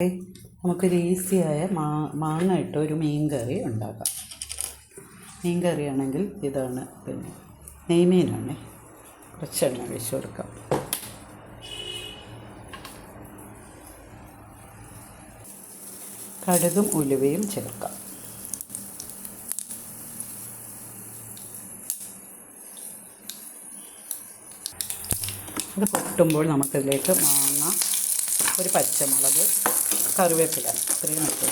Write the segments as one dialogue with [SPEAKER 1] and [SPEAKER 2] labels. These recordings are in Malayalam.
[SPEAKER 1] നമുക്കൊരു ഈസിയായ മാ മാങ്ങ ഇട്ട് ഒരു മീൻ കറി ഉണ്ടാക്കാം. മീൻ കറിയാണെങ്കിൽ ഇതാണ് പിന്നെ നെയ്മീനാണ്. കുറച്ച് എണ്ണ ഒഴിച്ചു കൊടുക്കാം. കടുകും ഉലുവയും ചേർക്കാം. അത് പൊട്ടുമ്പോൾ നമുക്കിതിലേക്ക് മാങ്ങ ഒരു പച്ചമുളക് കറിവേപ്പില ഇത്രയും ഇട്ട്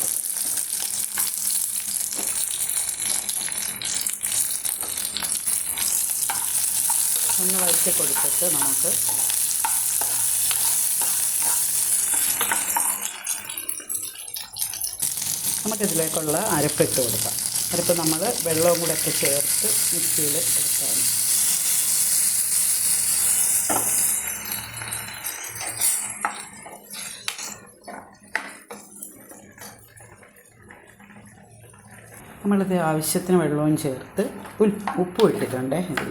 [SPEAKER 1] ഒന്ന് വഴറ്റി കൊടുത്തിട്ട് നമുക്ക് നമുക്കിതിലേക്കുള്ള അരപ്പിട്ട് കൊടുക്കാം. അരപ്പ് നമ്മൾ വെള്ളവും കൂടെ ഒക്കെ ചേർത്ത് മിക്സിയിൽ എടുത്താണ് നമ്മളിത് ആവശ്യത്തിന് വെള്ളവും ചേർത്ത് ഉപ്പും ഇട്ടിട്ടുണ്ട് ഇതിൽ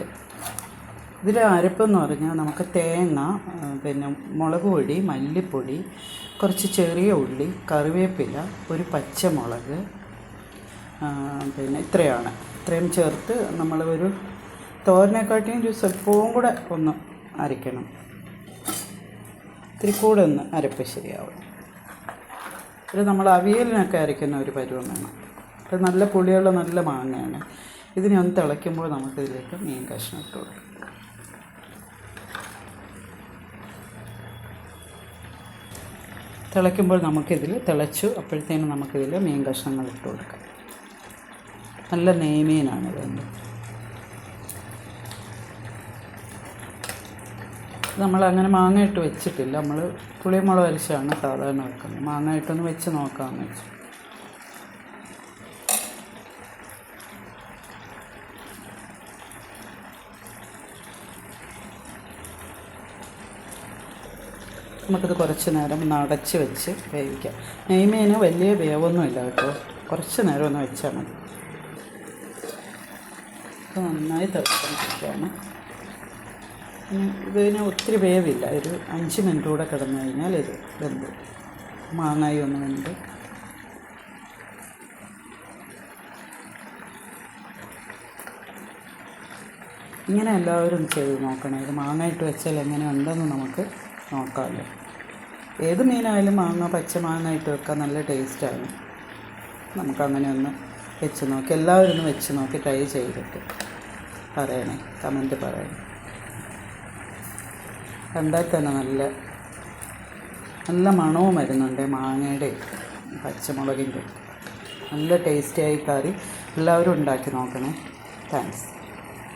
[SPEAKER 1] ഇതിൽ അരപ്പെന്ന് പറഞ്ഞാൽ നമുക്ക് തേങ്ങ പിന്നെ മുളക് പൊടി മല്ലിപ്പൊടി കുറച്ച് ചെറിയ ഉള്ളി കറിവേപ്പില ഒരു പച്ചമുളക് പിന്നെ ഇത്രയാണ്. ഇത്രയും ചേർത്ത് നമ്മൾ ഒരു തോരനെക്കാട്ടിയും ഒരു സ്വല്പവും കൂടെ ഒന്ന് അരയ്ക്കണം. ഇത്തിരി കൂടെ ഒന്ന് അരപ്പ് ശരിയാവും ഇത് നമ്മൾ അവിയലിനൊക്കെ അരയ്ക്കുന്ന ഒരു പരുവം വേണം. ഇത് നല്ല പുളിയുള്ള നല്ല മാങ്ങയാണ്. ഇതിനെ ഒന്ന് തിളയ്ക്കുമ്പോൾ നമുക്കിതിലേക്ക് മീൻ കഷ്ണം ഇട്ട് കൊടുക്കാം. തിളയ്ക്കുമ്പോൾ നമുക്കിതിൽ തിളച്ചു അപ്പോഴത്തേനും നമുക്കിതിൽ മീൻ കഷ്ണങ്ങൾ ഇട്ട് കൊടുക്കാം. നല്ല നെയ്മീനാണ് ഇത് നമ്മൾ അങ്ങനെ മാങ്ങ ഇട്ട് വെച്ചിട്ടില്ല. നമ്മൾ പുളിമുളക് അരിച്ചാണ് സാധാരണ വെക്കുന്നത്. മാങ്ങ ഇട്ടൊന്ന് വെച്ച് നോക്കാമെന്ന് വെച്ചു. നമുക്കിത് കുറച്ച് നേരം ഒന്ന് അടച്ച് വെച്ച് വേവിക്കാം. നെയ്മീന് വലിയ വേവൊന്നുമില്ല കേട്ടോ. കുറച്ച് നേരം ഒന്ന് വെച്ചാൽ മതി. നന്നായി തിളച്ചിരിക്കുകയാണ് ഇനി ഇതിന് ഒത്തിരി വേവില്ല. ഒരു അഞ്ച് മിനിറ്റ് കൂടെ കിടന്നു കഴിഞ്ഞാൽ ഇത് വെന്ത്. മാങ്ങായി ഒന്ന് വെന്ത്. ഇങ്ങനെ എല്ലാവരും ചെയ്ത് നോക്കണം. ഇത് മാങ്ങായിട്ട് വെച്ചാൽ എങ്ങനെ ഉണ്ടെന്ന് നമുക്ക് നോക്കാമല്ലോ. ഏത് മീനായാലും മാങ്ങ പച്ച മാങ്ങ ഇട്ട് വെക്കാൻ നല്ല ടേസ്റ്റാണ്. നമുക്കങ്ങനെ ഒന്ന് വെച്ച് നോക്കി എല്ലാവരും ഒന്ന് വെച്ച് നോക്കി ട്രൈ ചെയ്തിട്ട് പറയണേ കമന്റ് പറയണേ. കണ്ടാൽ തന്നെ നല്ല നല്ല മണവും വരുന്നുണ്ട് മാങ്ങയുടെ പച്ചമുളകിന്റെ. നല്ല ടേസ്റ്റിയായി കറി. എല്ലാവരും ഉണ്ടാക്കി നോക്കണേ. താങ്ക്സ്